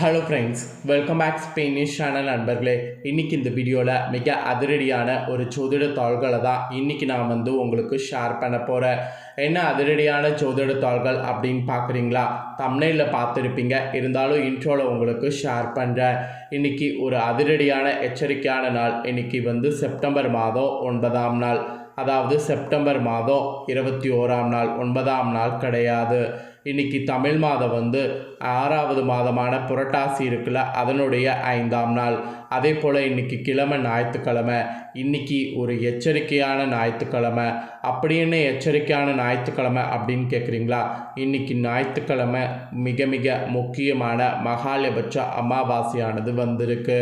Hello friends welcome back ஸ்பெயினிஷான நண்பர்களே. இன்றைக்கி இந்த வீடியோவில் மிக அதிரடியான ஒரு ஜோதிட தாள்களை தான் இன்றைக்கி நான் வந்து உங்களுக்கு ஷேர் பண்ண போகிறேன் என்ன அதிரடியான ஜோதிட தாள்கள் அப்படின்னு பார்க்குறீங்களா? தமிழில் பார்த்துருப்பீங்க. இருந்தாலும் இன்ட்ரோவில் உங்களுக்கு ஷேர் பண்ணுறேன் இன்றைக்கி ஒரு அதிரடியான எச்சரிக்கையான நாள். இன்றைக்கி வந்து செப்டம்பர் மாதம் ஒன்பதாம் நாள். அதாவது செப்டம்பர் மாதம் இருபத்தி ஓராம் நாள். ஒன்பதாம் நாள் கிடையாது. இன்னைக்கு தமிழ் மாதம் வந்து ஆறாவது மாதமான புரட்டாசி இருக்குல்ல அதனுடைய ஐந்தாம் நாள். அதே போல் இன்னைக்கு கிழமை ஞாயிற்றுக்கிழமை. இன்னைக்கு ஒரு எச்சரிக்கையான ஞாயிற்றுக்கிழமை. அப்படி என்ன எச்சரிக்கையான ஞாயிற்றுக்கிழமை அப்படின்னு கேட்குறீங்களா இன்னைக்கு ஞாயிற்றுக்கிழமை மிக மிக முக்கியமான மகாலபட்ச அமாவாசையானது வந்திருக்கு.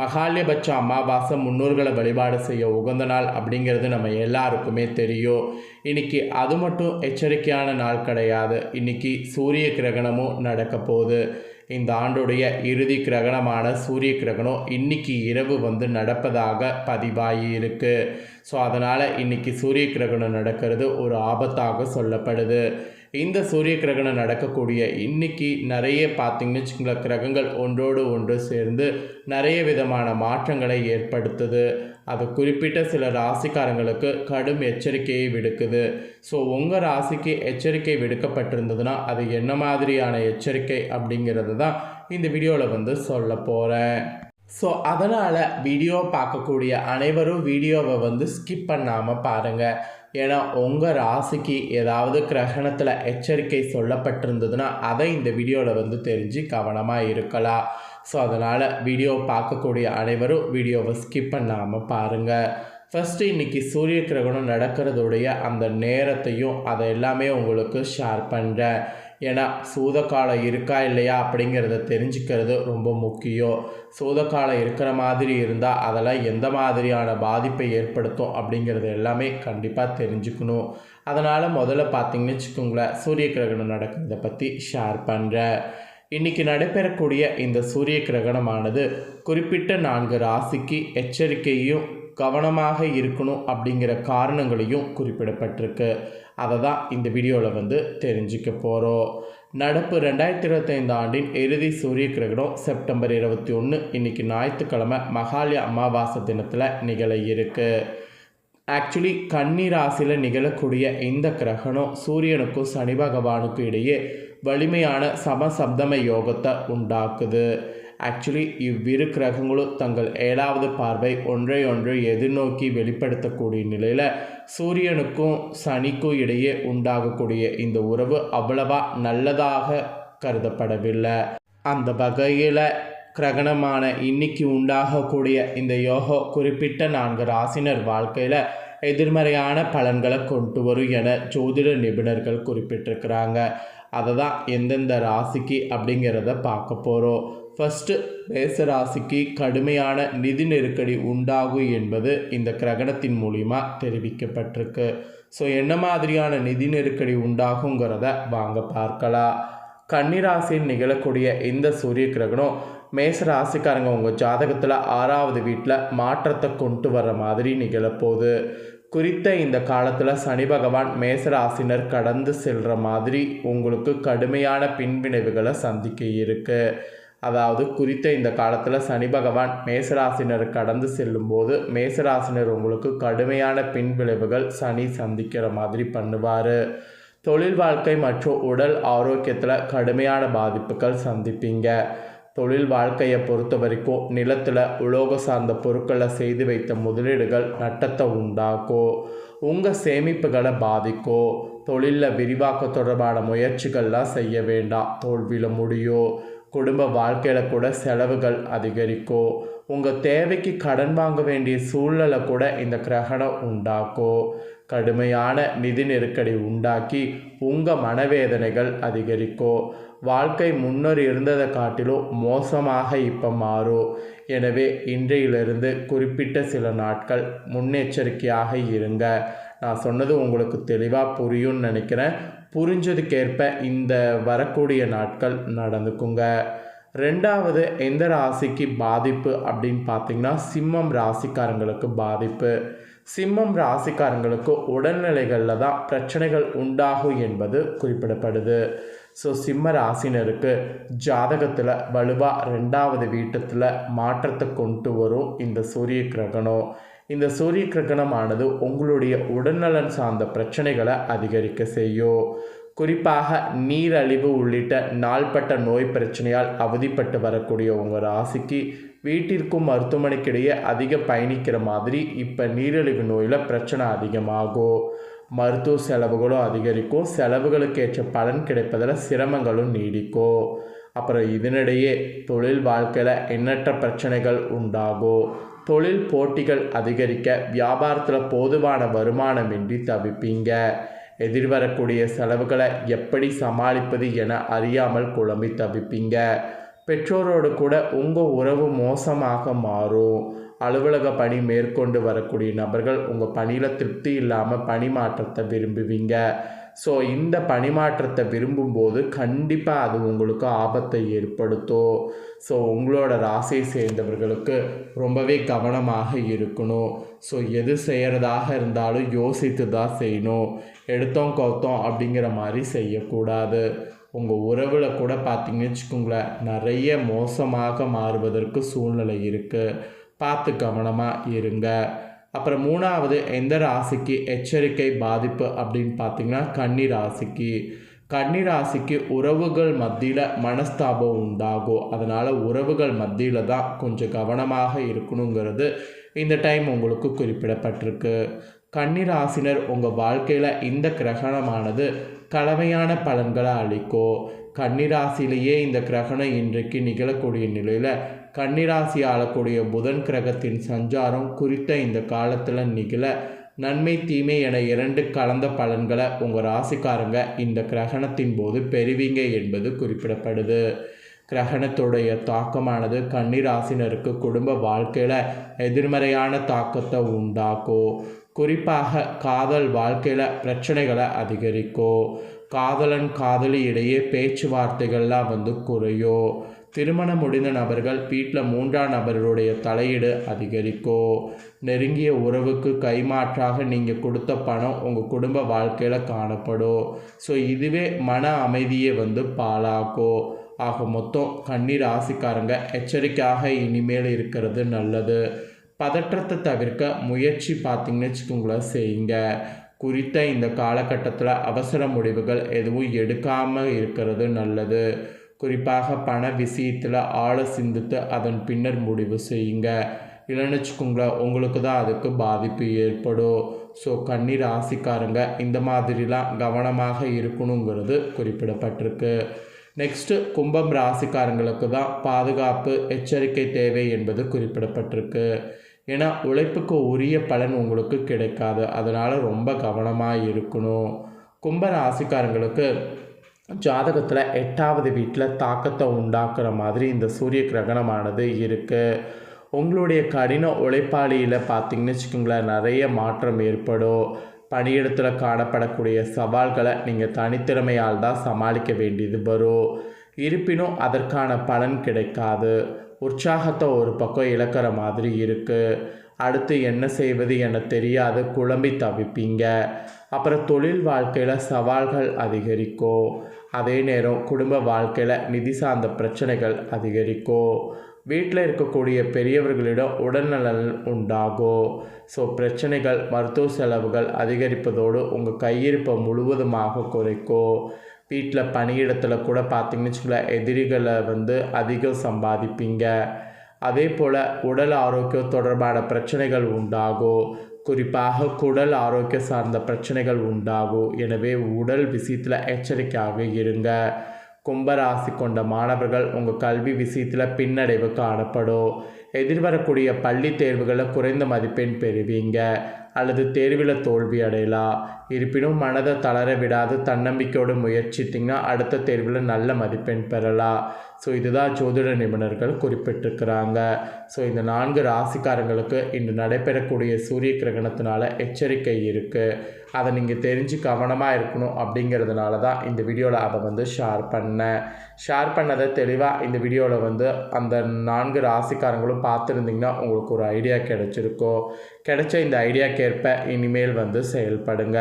மகாலபட்ச அமாவாசை முன்னோர்களை வழிபாடு செய்ய உகந்த நாள் அப்படிங்கிறது நம்ம எல்லாருக்குமே தெரியும். இன்னைக்கு அது மட்டும் எச்சரிக்கையான நாள் கிடையாது. இன்னைக்கு சூரிய கிரகணமும் நடக்க போகுது இந்த ஆண்டுடைய இறுதி கிரகணமான சூரிய கிரகணம் இன்னைக்கு இரவு வந்து நடப்பதாக பதிவாகியிருக்கு ஸோ அதனால் இன்னைக்கு சூரிய கிரகணம் நடக்கிறது ஒரு ஆபத்தாக சொல்லப்படுது. இந்த சூரிய கிரகணம் நடக்கக்கூடிய இன்னைக்கு நிறைய பார்த்திங்கன்னு வச்சுக்கோங்களேன் கிரகங்கள் ஒன்றோடு ஒன்று சேர்ந்து நிறைய விதமான மாற்றங்களை ஏற்படுத்துது. அது குறிப்பிட்ட சில ராசிக்காரங்களுக்கு கடும் எச்சரிக்கையை விடுக்குது. ஸோ உங்கள் ராசிக்கு எச்சரிக்கை விடுக்கப்பட்டிருந்ததுன்னா அது என்ன மாதிரியான எச்சரிக்கை அப்படிங்கிறது தான் இந்த வீடியோவில் வந்து சொல்ல போகிறேன் ஸோ அதனால் வீடியோ பார்க்கக்கூடிய அனைவரும் வீடியோவை வந்து ஸ்கிப் பண்ணாமல் பாருங்கள் ஏன்னா உங்கள் ராசிக்கு ஏதாவது கிரகணத்தில் எச்சரிக்கை சொல்லப்பட்டிருந்ததுன்னா அதை இந்த வீடியோவில் வந்து தெரிஞ்சு கவனமாக இருக்கலாம். ஸோ அதனால் வீடியோ பார்க்கக்கூடிய அனைவரும் வீடியோவை ஸ்கிப் பண்ணாமல் பாருங்கள் ஃபஸ்ட்டு இன்றைக்கி சூரிய கிரகணம் நடக்கிறதுடைய அந்த நேரத்தையும் அதை எல்லாமே உங்களுக்கு ஷேர் பண்ணுறேன் ஏன்னா சூதக்காலம் இருக்கா இல்லையா அப்படிங்கிறத தெரிஞ்சுக்கிறது ரொம்ப முக்கியம். சூதக்காலம் இருக்கிற மாதிரி இருந்தால் அதெல்லாம் எந்த மாதிரியான பாதிப்பை ஏற்படுத்தும் அப்படிங்கிறது எல்லாமே கண்டிப்பாக தெரிஞ்சுக்கணும். அதனால் முதல்ல பார்த்தீங்கன்னு வச்சுக்கோங்களேன் சூரிய கிரகணம் நடக்கிறத பற்றி ஷேர் பண்ணுறேன் இன்றைக்கி நடைபெறக்கூடிய இந்த சூரிய கிரகணமானது குறிப்பிட்ட நான்கு ராசிக்கு எச்சரிக்கையும் கவனமாக இருக்கணும் அப்படிங்கிற காரணங்களையும் குறிப்பிடப்பட்டிருக்கு. அதை தான் இந்த வீடியோவில் வந்து தெரிஞ்சுக்க போகிறோம் நடப்பு ரெண்டாயிரத்தி இருபத்தைந்து ஆண்டின் இறுதி சூரிய கிரகணம் செப்டம்பர் இருபத்தி ஒன்று இன்றைக்கி ஞாயிற்றுக்கிழமை மகாலய அமாவாசை தினத்தில் நிகழ இருக்குது ஆக்சுவலி கன்னி ராசியில் நிகழக்கூடிய இந்த கிரகணம் சூரியனுக்கும் சனி பகவானுக்கும் இடையே வலிமையான சமசப்தம யோகத்தை உண்டாக்குது. ஆக்சுவலி இவ்விரு கிரகங்களும் தங்கள் ஏழாவது பார்வை ஒன்றை ஒன்று எதிர்நோக்கி வெளிப்படுத்தக்கூடிய நிலையில் சூரியனுக்கும் சனிக்கும் இடையே உண்டாகக்கூடிய இந்த உறவு அவ்வளவா நல்லதாக கருதப்படவில்லை. அந்த வகையில் கிரகணமான இன்னைக்கு உண்டாகக்கூடிய இந்த யோகோ குறிப்பிட்ட நான்கு ராசினர் வாழ்க்கையில் எதிர்மறையான பலன்களை கொண்டு வரும் என ஜோதிட நிபுணர்கள் குறிப்பிட்டிருக்கிறாங்க. அதை தான் எந்தெந்த ராசிக்கு அப்படிங்கிறத பார்க்க போகிறோம் ஃபஸ்ட்டு மேச ராசிக்கு கடுமையான நிதி நெருக்கடி உண்டாகும் என்பது இந்த கிரகணத்தின் மூலிமா தெரிவிக்கப்பட்டிருக்கு. ஸோ என்ன மாதிரியான நிதி நெருக்கடி உண்டாகுங்கிறத வாங்க பார்க்கலாம். கன்னிராசியில் நிகழக்கூடிய இந்த சூரிய கிரகணம் மேச ராசிக்காரங்க உங்கள் ஜாதகத்தில் ஆறாவது வீட்டில் மாற்றத்தை கொண்டு வர மாதிரி நிகழப்போகுது. குறித்த இந்த காலத்தில் சனி பகவான் மேசராசினர் கடந்து செல்கிற மாதிரி உங்களுக்கு கடுமையான பின்விளைவுகளை சந்திக்க இருக்கு. அதாவது குறித்த இந்த காலத்தில் சனி பகவான் மேசராசினர் கடந்து செல்லும்போது மேசராசினர் உங்களுக்கு கடுமையான பின்விளைவுகள் சனி சந்திக்கிற மாதிரி பண்ணுவார். தொழில் வாழ்க்கை மற்றும் உடல் ஆரோக்கியத்தில் கடுமையான பாதிப்புகள் சந்திப்பீங்க. தொழில் வாழ்க்கையை பொறுத்த வரைக்கும் நிலத்தில் உலோக சார்ந்த பொருட்களை செய்து வைத்த முதலீடுகள் நட்டத்தை உண்டாக்கும் உங்கள் சேமிப்புகளை பாதிக்கும் தொழிலில் விரிவாக்க தொடர்பான முயற்சிகள்லாம் செய்ய வேண்டாம். தோல்வியில் முடியும் குடும்ப வாழ்க்கையில் கூட செலவுகள் அதிகரிக்கும் உங்கள் தேவைக்கு கடன் வாங்க வேண்டிய சூழ்நிலை கூட இந்த கிரகணம் உண்டாக்கும் கடுமையான நிதி நெருக்கடி உண்டாக்கி உங்கள் மனவேதனைகள் அதிகரிக்கும் வாழ்க்கை முன்னர் இருந்ததை காட்டிலும் மோசமாக இப்போ மாறும் எனவே இன்றையிலிருந்து குறிப்பிட்ட சில நாட்கள் முன்னெச்சரிக்கையாக இருங்க. நான் சொன்னது உங்களுக்கு தெளிவாக புரியும்னு நினைக்கிறேன். புரிஞ்சதுக்கேற்ப இந்த வரக்கூடிய நாட்கள் நடந்துக்குங்க. ரெண்டாவது எந்த ராசிக்கு பாதிப்பு அப்படின்னு பார்த்தீங்கன்னா சிம்மம் ராசிக்காரங்களுக்கு பாதிப்பு. சிம்மம் ராசிக்காரங்களுக்கு உடல்நிலைகளில் தான் பிரச்சனைகள் உண்டாகும் என்பது குறிப்பிடப்படுது. ஸோ சிம்ம ராசினருக்கு ஜாதகத்தில் வலுவாக ரெண்டாவது வீட்டத்தில் மாற்றத்தை கொண்டு வரும் இந்த சூரிய கிரகணம். இந்த சூரிய கிரகணமானது உங்களுடைய உடல்நலன் சார்ந்த பிரச்சனைகளை அதிகரிக்க செய்யும். குறிப்பாக நீரழிவு உள்ளிட்ட நாள்பட்ட நோய் பிரச்சனையால் அவதிப்பட்டு வரக்கூடிய உங்கள் ராசிக்கு வீட்டிற்கும் மருத்துவமனைக்கிடையே அதிக பயணிக்கிற மாதிரி இப்போ நீரிழிவு நோயில் பிரச்சனை அதிகமாகும். மருத்துவ செலவுகளும் அதிகரிக்கும். செலவுகளுக்கு ஏற்ற பலன் கிடைப்பதில் சிரமங்களும் நீடிக்கும். அப்புறம் இதனிடையே தொழில் வாழ்க்கையில் எண்ணற்ற பிரச்சனைகள் உண்டாகும். தொழில் போட்டிகள் அதிகரிக்க வியாபாரத்தில் போதுமான வருமானமின்றி தவிப்பீங்க. எதிர்வரக்கூடிய செலவுகளை எப்படி சமாளிப்பது என அறியாமல் குழம்பி தவிப்பீங்க. பெற்றோரோடு கூட உங்கள் உறவு மோசமாக மாறும். அலுவலக பணி மேற்கொண்டு வரக்கூடிய நபர்கள் உங்கள் பணியில் திருப்தி இல்லாமல் பணி மாற்றத்தை விரும்புவீங்க. ஸோ இந்த பணிமாற்றத்தை விரும்பும்போது கண்டிப்பாக அது உங்களுக்கு ஆபத்தை ஏற்படுத்தும். ஸோ உங்களோட ராசியை சேர்ந்தவர்களுக்கு ரொம்பவே கவனமாக இருக்கணும். ஸோ எது செய்கிறதாக இருந்தாலும் யோசித்து தான் செய்யணும். எடுத்தோம் கவுத்தோம் அப்படிங்கிற மாதிரி செய்யக்கூடாது. உங்கள் உறவில் கூட பார்த்தீங்கன்னு வச்சுக்கோங்களேன் நிறைய மோசமாக மாறுவதற்கு சூழ்நிலை இருக்குது பார்த்து கவனமாக இருங்க. அப்புறம் மூணாவது எந்த ராசிக்கு எச்சரிக்கை பாதிப்பு அப்படின்னு பார்த்தீங்கன்னா கன்னி ராசிக்கு. கன்னி ராசிக்கு உறவுகள் மத்தியில் மனஸ்தாபம் உண்டாகும். அதனால் உறவுகள் மத்தியில் தான் கொஞ்சம் கவனமாக இருக்கணுங்கிறது இந்த டைம் உங்களுக்கு குறிப்பிடப்பட்டிருக்கு. கன்னி ராசினர் உங்கள் வாழ்க்கையில் இந்த கிரகணமானது கலவையான பலன்களை அளிக்கும். கன்னிராசிலேயே இந்த கிரகணம் இன்றைக்கு நிகழக்கூடிய நிலையில் கன்னிராசி ஆளக்கூடிய புதன் கிரகத்தின் சஞ்சாரம் குறித்த இந்த காலத்தில் நிகழ நன்மை தீமை என இரண்டு கலந்த பலன்களை உங்கள் ராசிக்காரங்க இந்த கிரகணத்தின் போது பெறுவீங்க என்பது குறிப்பிடப்படுது. கிரகணத்துடைய தாக்கமானது கன்னிராசினருக்கு குடும்ப வாழ்க்கையில் எதிர்மறையான தாக்கத்தை உண்டாக்கும். குறிப்பாக காதல் வாழ்க்கையில் பிரச்சனைகளை அதிகரிக்கும். காதலன் காதலி இடையே பேச்சுவார்த்தைகள்லாம் வந்து குறையும். திருமணம் முடிந்த நபர்கள் வீட்டில் மூன்றாம் நபர்களுடைய தலையீடு அதிகரிக்கும் நெருங்கிய உறவுக்கு கைமாற்றாக நீங்கள் கொடுத்த பணம் உங்கள் குடும்ப வாழ்க்கையில் காணப்படும் ஸோ இதுவே மன அமைதியை வந்து பாழாக்கும் ஆக மொத்தம் கண்ணீர் ராசிக்காரங்க எச்சரிக்கையாக இனிமேல் இருக்கிறது நல்லது. பதற்றத்தை தவிர்க்க முயற்சி பார்த்திங்கன்னு வச்சுக்கோங்களேன் செய்யுங்க. குறித்த இந்த காலகட்டத்தில் அவசர முடிவுகள் எதுவும் எடுக்காமல் இருக்கிறது நல்லது. குறிப்பாக பண விஷயத்தில் ஆழ சிந்தித்து அதன் பின்னர் முடிவு செய்யுங்க. இல்லைன்னு வச்சுக்கோங்களேன் உங்களுக்கு தான் அதுக்கு பாதிப்பு ஏற்படும். ஸோ கண்ணீர் ராசிக்காரங்க இந்த மாதிரிலாம் கவனமாக இருக்கணுங்கிறது குறிப்பிடப்பட்டிருக்கு. நெக்ஸ்ட்டு கும்பம் ராசிக்காரங்களுக்கு தான் பாதுகாப்பு எச்சரிக்கை தேவை என்பது குறிப்பிடப்பட்டிருக்கு. ஏன்னா உழைப்புக்கு உரிய பலன் உங்களுக்கு கிடைக்காது. அதனால் ரொம்ப கவனமாக இருக்கணும். கும்ப ராசிக்காரங்களுக்கு ஜாதகத்தில் எட்டாவது வீட்டில் தாக்கத்தை உண்டாக்குற மாதிரி இந்த சூரிய கிரகணமானது இருக்குது உங்களுடைய கடின உழைப்பாளியில் பார்த்திங்கன்னு வச்சுக்கோங்களேன் நிறைய மாற்றம் ஏற்படும். பணியிடத்தில் காணப்படக்கூடிய சவால்களை நீங்கள் தனித்திறமையால் தான் சமாளிக்க வேண்டியது வரும். இருப்பினும் அதற்கான பலன் கிடைக்காது. உற்சாகத்தை ஒரு பக்கம் இழக்கிற மாதிரி இருக்குது அடுத்து என்ன செய்வது என தெரியாது குழம்பி தவிப்பீங்க. அப்புறம் தொழில் வாழ்க்கையில் சவால்கள் அதிகரிக்கும். அதே நேரம் குடும்ப வாழ்க்கையில் நிதி சார்ந்த பிரச்சனைகள் அதிகரிக்கும் வீட்டில் இருக்கக்கூடிய பெரியவர்களிடம் உடல்நலன் உண்டாகும் ஸோ பிரச்சனைகள் மருத்துவ செலவுகள் அதிகரிப்பதோடு உங்கள் கையிருப்பை முழுவதுமாக குறைக்கும் வீட்டில் பணியிடத்தில் கூட பார்த்திங்கன்னு வச்சுக்கோங்களேன் எதிரிகளை வந்து அதிகம் சம்பாதிப்பீங்க. அதே போல் உடல் ஆரோக்கியம் தொடர்பான பிரச்சனைகள் உண்டாகும் குறிப்பாக குடல் ஆரோக்கியம் சார்ந்த பிரச்சனைகள் உண்டாகும் எனவே உடல் விஷயத்தில் எச்சரிக்கையாக இருங்க. கும்பராசி கொண்ட மாணவர்கள் உங்கள் கல்வி விஷயத்தில் பின்னடைவு காணப்படும். எதிர்வரக்கூடிய பள்ளி தேர்வுகளை குறைந்த மதிப்பெண் பெறுவீங்க. அல்லது தேர்வில் தோல்வி அடையலாம் இருப்பினும் மனதை தளர விடாது தன்னம்பிக்கையோடு முயற்சித்திங்கன்னா அடுத்த தேர்வில் நல்ல மதிப்பெண் பெறலாம் ஸோ இதுதான் ஜோதிட நிபுணர்கள் குறிப்பிட்டிருக்கிறாங்க. ஸோ இந்த நான்கு ராசிக்காரங்களுக்கு இன்று நடைபெறக்கூடிய சூரிய கிரகணத்தினால எச்சரிக்கை இருக்குது அதை நீங்கள் தெரிஞ்சு கவனமாக இருக்கணும் அப்படிங்கிறதுனால தான் இந்த வீடியோவில் அதை வந்து ஷேர் பண்ணேன். ஷேர் பண்ணதை தெளிவாக இந்த வீடியோவில் வந்து அந்த நான்கு ராசிக்காரங்களும் பார்த்துருந்திங்கன்னா உங்களுக்கு ஒரு ஐடியா கிடச்சிருக்கோ கிடைச்ச இந்த ஐடியா அதற்கேற்ப இனிமேல் வந்து செயல்படுங்க.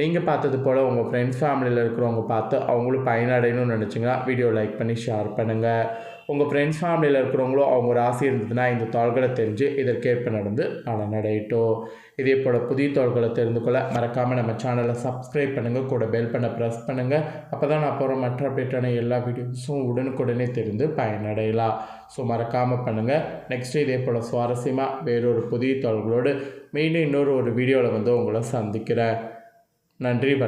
நீங்கள் பார்த்தது போல் உங்கள் ஃப்ரெண்ட்ஸ் ஃபேமிலியில் இருக்கிறவங்க பார்த்து அவங்களும் பயனடையணும்னு நினச்சிங்கன்னா வீடியோ லைக் பண்ணி ஷேர் பண்ணுங்கள் உங்கள் ஃப்ரெண்ட்ஸ் ஃபேமிலியில் இருக்கிறவங்களும் அவங்க ராசி இருந்ததுன்னா இந்த தாள்களை தெரிஞ்சு இதற்கேற்ப நடந்து நலனடையட்டும் இதே போல் புதிய தாள்களை தெரிந்து கொள்ள மறக்காமல் நம்ம சேனலை சப்ஸ்கிரைப் பண்ணுங்கள் கூட பெல் பண்ண ப்ரெஸ் பண்ணுங்கள் அப்போ தான் நான் போகிற மற்ற அப்டேட்டான எல்லா வீடியோஸும் உடனுக்குடனே தெரிந்து பயனடையலாம். ஸோ மறக்காமல் பண்ணுங்கள் நெக்ஸ்ட்டு இதே போல் சுவாரஸ்யமாக வேறொரு புதிய தாள்களோடு மீண்டும் இன்னொரு ஒரு வீடியோவில் வந்து உங்களை சந்திக்கிறேன். நன்றி வணக்கம்.